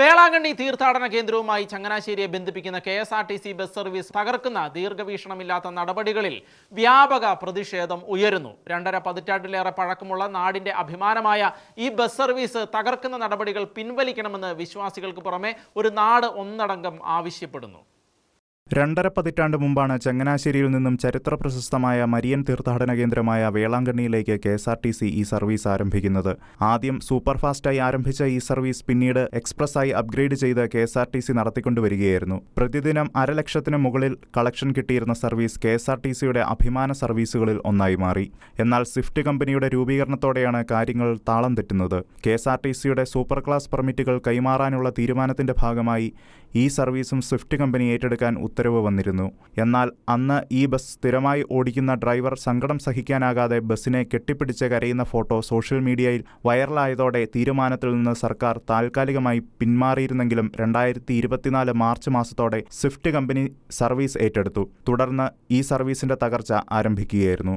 വേളാങ്കണ്ണി തീർത്ഥാടന കേന്ദ്രവുമായി ചങ്ങനാശ്ശേരിയെ ബന്ധിപ്പിക്കുന്ന K S R T C bus service തകർക്കുന്ന ദീർഘവീക്ഷണമില്ലാത്ത നടപടികളിൽ വ്യാപക പ്രതിഷേധം ഉയരുന്നു. രണ്ടര പതിറ്റാണ്ടിലേറെ പഴക്കമുള്ള നാടിന്റെ അഭിമാനമായ ഈ ബസ് സർവീസ് തകർക്കുന്ന നടപടികൾ പിൻവലിക്കണമെന്ന് വിശ്വാസികൾക്ക് പുറമെ ഒരു നാട് ഒന്നടങ്കം ആവശ്യപ്പെടുന്നു. രണ്ടര പതിറ്റാണ്ട് മുമ്പാണ് ചങ്ങനാശ്ശേരിയിൽ നിന്നും ചരിത്ര പ്രശസ്തമായ മരിയൻ തീർത്ഥാടന കേന്ദ്രമായ വേളാങ്കണ്ണിയിലേക്ക് K S R T C ഈ സർവീസ് ആരംഭിക്കുന്നത്. ആദ്യം സൂപ്പർഫാസ്റ്റായി ആരംഭിച്ച ഈ സർവീസ് പിന്നീട് എക്സ്പ്രസ്സായി അപ്ഗ്രേഡ് ചെയ്ത് K S R T C നടത്തിക്കൊണ്ടുവരികയായിരുന്നു. പ്രതിദിനം അരലക്ഷത്തിന് മുകളിൽ collection കിട്ടിയിരുന്ന service K S R T സിയുടെ അഭിമാന സർവീസുകളിൽ ഒന്നായി മാറി. എന്നാൽ സ്വിഫ്റ്റ് കമ്പനിയുടെ രൂപീകരണത്തോടെയാണ് കാര്യങ്ങൾ താളം തെറ്റുന്നത്. കെ എസ് ആർ ടി സിയുടെ സൂപ്പർ ക്ലാസ് പെർമിറ്റുകൾ കൈമാറാനുള്ള തീരുമാനത്തിന്റെ ഭാഗമായി ഈ സർവീസും സ്വിഫ്റ്റ് കമ്പനി ഏറ്റെടുക്കാൻ ഉത്തരവ് വന്നിരുന്നു. എന്നാൽ അന്ന് ഈ ബസ് സ്ഥിരമായി ഓടിക്കുന്ന ഡ്രൈവർ സങ്കടം സഹിക്കാനാകാതെ ബസ്സിനെ കെട്ടിപ്പിടിച്ച് കരയുന്ന ഫോട്ടോ സോഷ്യൽ മീഡിയയിൽ വൈറലായതോടെ തീരുമാനത്തിൽ നിന്ന് സർക്കാർ താൽക്കാലികമായി പിന്മാറിയിരുന്നെങ്കിലും രണ്ടായിരത്തി ഇരുപത്തിനാല് മാർച്ച് മാസത്തോടെ സ്വിഫ്റ്റ് കമ്പനി സർവീസ് ഏറ്റെടുത്തു. തുടർന്ന് ഈ സർവീസിന്റെ തകർച്ച ആരംഭിക്കുകയായിരുന്നു.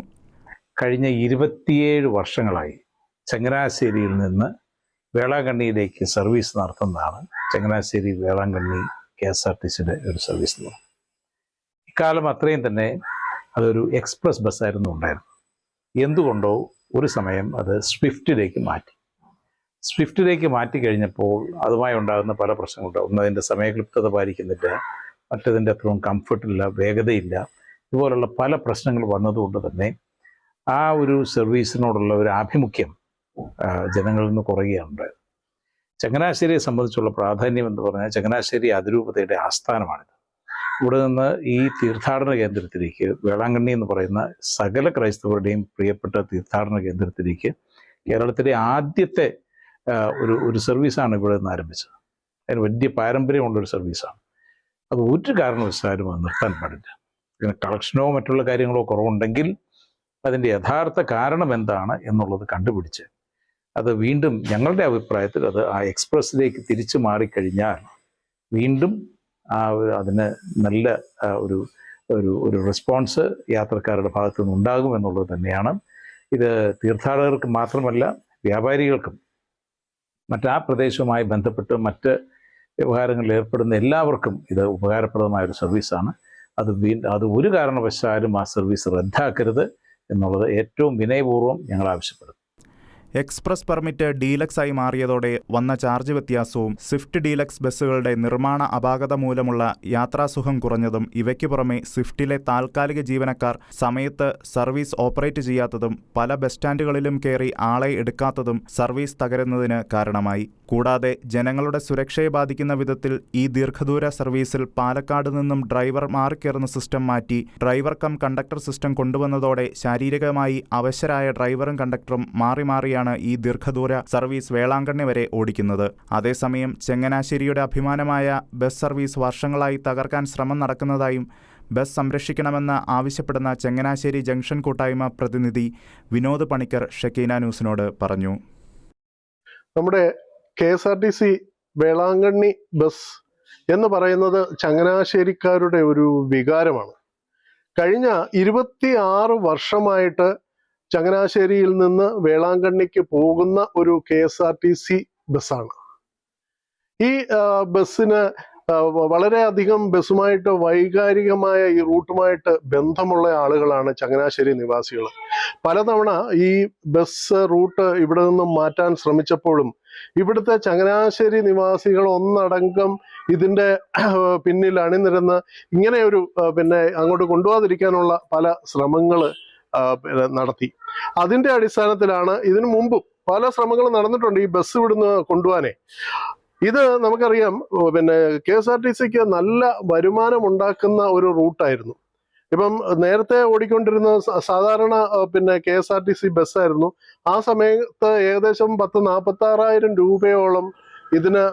കഴിഞ്ഞ ഇരുപത്തിയേഴ് വർഷങ്ങളായി ചങ്ങനാശ്ശേരിയിൽ നിന്ന് വേളാങ്കണ്ണിയിലേക്ക് സർവീസ് നടത്തുന്നതാണ് Changanassery Velankanni K S R T സിയുടെ ഒരു സർവീസ് എന്ന് ഇക്കാലം അത്രയും തന്നെ അതൊരു എക്സ്പ്രസ് ബസ്സായിരുന്നു ഉണ്ടായിരുന്നത്. എന്തുകൊണ്ടോ ഒരു സമയം അത് സ്വിഫ്റ്റിലേക്ക് മാറ്റി. സ്വിഫ്റ്റിലേക്ക് മാറ്റി കഴിഞ്ഞപ്പോൾ അതുമായി ഉണ്ടാകുന്ന പല പ്രശ്നങ്ങളുണ്ട്. ഒന്ന് അതിന്റെ സമയക്ലിപ്തത പാലിക്കുന്നില്ല മറ്റതിന്റെ അത്രയും കംഫർട്ടില്ല വേഗതയില്ല ഇതുപോലുള്ള പല പ്രശ്നങ്ങൾ വന്നതുകൊണ്ട് തന്നെ ആ ഒരു സർവീസിനോടുള്ള ഒരു ആഭിമുഖ്യം ജനങ്ങളിൽ നിന്ന് കുറയുകയാണ് ഉണ്ടായത് ചങ്ങനാശ്ശേരിയെ സംബന്ധിച്ചുള്ള പ്രാധാന്യം എന്ന് പറഞ്ഞാൽ ചങ്ങനാശ്ശേരി അതിരൂപതയുടെ ആസ്ഥാനമാണിത്. ഇവിടെ നിന്ന് ഈ തീർത്ഥാടന കേന്ദ്രത്തിലേക്ക് വേളാങ്കണ്ണി എന്ന് പറയുന്ന സകല ക്രൈസ്തവരുടെയും പ്രിയപ്പെട്ട തീർത്ഥാടന കേന്ദ്രത്തിലേക്ക് കേരളത്തിലെ ആദ്യത്തെ ഒരു ഒരു സർവീസാണ് ഇവിടെ നിന്ന് ആരംഭിച്ചത്. അതിന് വലിയ പാരമ്പര്യമുള്ളൊരു സർവീസാണ്. അത് ഒരു കാരണവശാലും അത് നിർത്താൻ പാടില്ല. പിന്നെ കളക്ഷനോ മറ്റുള്ള കാര്യങ്ങളോ കുറവുണ്ടെങ്കിൽ അതിന്റെ യഥാർത്ഥ കാരണം എന്താണ് എന്നുള്ളത് കണ്ടുപിടിച്ച് അത് വീണ്ടും ഞങ്ങളുടെ അഭിപ്രായത്തിൽ അത് ആ എക്സ്പ്രസ്സിലേക്ക് തിരിച്ചു മാറിക്കഴിഞ്ഞാൽ വീണ്ടും ആ അതിന് നല്ല ഒരു ഒരു ഒരു റെസ്പോൺസ് യാത്രക്കാരുടെ ഭാഗത്തു നിന്ന് ഉണ്ടാകും എന്നുള്ളത് തന്നെയാണ്. ഇത് തീർത്ഥാടകർക്ക് മാത്രമല്ല വ്യാപാരികൾക്കും മറ്റ് പ്രദേശവുമായി ബന്ധപ്പെട്ട് മറ്റ് വ്യവഹാരങ്ങളിൽ ഏർപ്പെടുന്ന എല്ലാവർക്കും ഇത് ഉപകാരപ്രദമായ ഒരു സർവീസാണ്. അത് വീ അത് ഒരു കാരണവശാലും ആ സർവീസ് റദ്ദാക്കരുത് എന്നുള്ളത് ഏറ്റവും വിനയപൂർവം ഞങ്ങൾ ആവശ്യപ്പെടുന്നു. എക്സ്പ്രസ് പെർമിറ്റ് ഡീലക്സ് ആയി മാറിയതോടെ വന്ന ചാർജ് വ്യത്യാസവും സ്വിഫ്റ്റ് ഡീലക്സ് ബസ്സുകളുടെ നിർമ്മാണ അപാകത മൂലമുള്ള യാത്രാസുഖം കുറഞ്ഞതും ഇവയ്ക്ക് പുറമെ സ്വിഫ്റ്റിലെ താൽക്കാലിക ജീവനക്കാർ സമയത്ത് സർവീസ് ഓപ്പറേറ്റ് ചെയ്യാത്തതും പല ബസ് സ്റ്റാൻഡുകളിലും കയറി ആളെ എടുക്കാത്തതും സർവീസ് തകരുന്നതിന് കാരണമായി. കൂടാതെ ജനങ്ങളുടെ സുരക്ഷയെ ബാധിക്കുന്ന വിധത്തിൽ ഈ ദീർഘദൂര സർവീസിൽ പാലക്കാട് നിന്നും ഡ്രൈവർ മാറിക്കയറുന്ന സിസ്റ്റം മാറ്റി ഡ്രൈവർ കം കണ്ടക്ടർ സിസ്റ്റം കൊണ്ടുവന്നതോടെ ശാരീരികമായി അവശരായ ഡ്രൈവറും കണ്ടക്ടറും മാറി മാറിയാണ് ഈ ദീർഘദൂര സർവീസ് വേളാങ്കണ്ണി വരെ ഓടിക്കുന്നത്. അതേസമയം ചെങ്ങനാശ്ശേരിയുടെ അഭിമാനമായ ബസ് സർവീസ് വർഷങ്ങളായി തകർക്കാൻ ശ്രമം നടക്കുന്നതായും ബസ് സംരക്ഷിക്കണമെന്ന് ആവശ്യപ്പെടുന്ന ചെങ്ങനാശ്ശേരി ജംഗ്ഷൻ കൂട്ടായ്മ പ്രതിനിധി വിനോദ് പണിക്കർ ഷക്കീന ന്യൂസിനോട് പറഞ്ഞു. നമ്മുടെ K S R T C Velankanni bus എന്ന് പറയുന്നത് ചങ്ങനാശ്ശേരിക്കാരുടെ ഒരു വികാരമാണ്. കഴിഞ്ഞ ഇരുപത്തി ആറ് വർഷമായിട്ട് ചങ്ങനാശ്ശേരിയിൽ നിന്ന് വേളാങ്കണ്ണിക്ക് പോകുന്ന ഒരു K S R T C ബസ്സാണ്. ഈ ബസ്സിന് വളരെയധികം ബസ്സുമായിട്ട് വൈകാരികമായ ഈ റൂട്ടുമായിട്ട് ബന്ധമുള്ള ആളുകളാണ് ചങ്ങനാശ്ശേരി നിവാസികൾ പലതവണ ഈ ബസ് റൂട്ട് ഇവിടെ നിന്നും മാറ്റാൻ ശ്രമിച്ചപ്പോഴും ഇവിടുത്തെ ചങ്ങനാശ്ശേരി നിവാസികൾ ഒന്നടങ്കം ഇതിന്റെ പിന്നിൽ അണിനിരന്ന് ഇങ്ങനെ ഒരു പിന്നെ അങ്ങോട്ട് കൊണ്ടുപോകാതിരിക്കാനുള്ള പല ശ്രമങ്ങൾ നടത്തി. അതിന്റെ അടിസ്ഥാനത്തിലാണ് ഇതിനു മുമ്പും പല ശ്രമങ്ങളും നടന്നിട്ടുണ്ട് ഈ ബസ് ഇവിടുന്ന് കൊണ്ടുപോകാനേ. ഇത് നമുക്കറിയാം പിന്നെ കെ എസ് ആർ ടി സിക്ക് നല്ല വരുമാനം ഉണ്ടാക്കുന്ന ഒരു റൂട്ടായിരുന്നു. ഇപ്പം നേരത്തെ ഓടിക്കൊണ്ടിരുന്ന സാധാരണ പിന്നെ K S R T C ബസ്സായിരുന്നു. ആ സമയത്ത് ഏകദേശം പത്ത് നാൽപ്പത്തി ആറായിരം രൂപയോളം ഇതിന്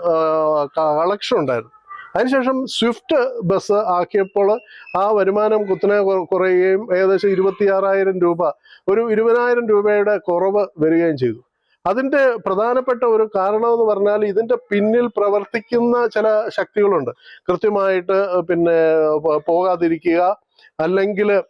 കളക്ഷൻ ഉണ്ടായിരുന്നു. അതിനുശേഷം സ്വിഫ്റ്റ് ബസ് ആക്കിയപ്പോൾ ആ വരുമാനം കുത്തനെ കുറ- കുറയുകയും ഏകദേശം ഇരുപത്തിയാറായിരം രൂപ ഒരു ഇരുപതിനായിരം രൂപയുടെ കുറവ് വരികയും ചെയ്തു. അതിന്റെ പ്രധാനപ്പെട്ട ഒരു കാരണം എന്ന് പറഞ്ഞാൽ ഇതിന്റെ പിന്നിൽ പ്രവർത്തിക്കുന്ന ചില ശക്തികളുണ്ട്. കൃത്യമായിട്ട് പിന്നെ പോകാതിരിക്കുക അല്ലെങ്കിൽ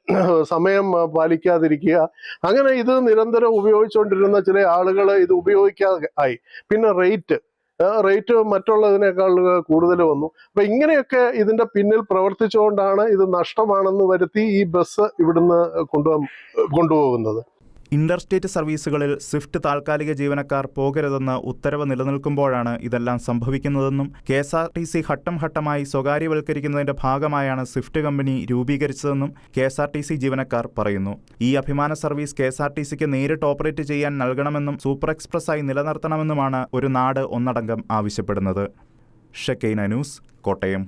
സമയം പാലിക്കാതിരിക്കുക. അങ്ങനെ ഇത് നിരന്തരം ഉപയോഗിച്ചുകൊണ്ടിരുന്ന ചില ആളുകൾ ഇത് ഉപയോഗിക്കാതെ ആയി. പിന്നെ റേറ്റ് റേറ്റ് മറ്റുള്ളതിനേക്കാൾ കൂടുതൽ വന്നു. അപ്പൊ ഇങ്ങനെയൊക്കെ ഇതിന്റെ പിന്നിൽ പ്രവർത്തിച്ചുകൊണ്ടാണ് ഇത് നഷ്ടമാണെന്ന് വരുത്തി ഈ ബസ് ഇവിടുന്ന് കൊണ്ടുപോ കൊണ്ടുപോകുന്നത്. ഇന്റർസ്റ്റേറ്റ് സർവീസുകളിൽ സ്വിഫ്റ്റ് താൽക്കാലിക ജീവനക്കാർ പോകരുതെന്ന് ഉത്തരവ് നിലനിൽക്കുമ്പോഴാണ് ഇതെല്ലാം സംഭവിക്കുന്നതെന്നും K S R T C ഘട്ടം ഘട്ടമായി സ്വകാര്യവൽക്കരിക്കുന്നതിന്റെ ഭാഗമായാണ് Swift company രൂപീകരിച്ചതെന്നും K S R T C ജീവനക്കാർ പറയുന്നു. ഈ അഭിമാന service K S R T സിക്ക് നേരിട്ട് ഓപ്പറേറ്റ് ചെയ്യാൻ നൽകണമെന്നും സൂപ്പർ എക്സ്പ്രസ്സായി നിലനിർത്തണമെന്നുമാണ് ഒരു നാട് ഒന്നടങ്കം ആവശ്യപ്പെടുന്നത്. Shekinah news Kottayam.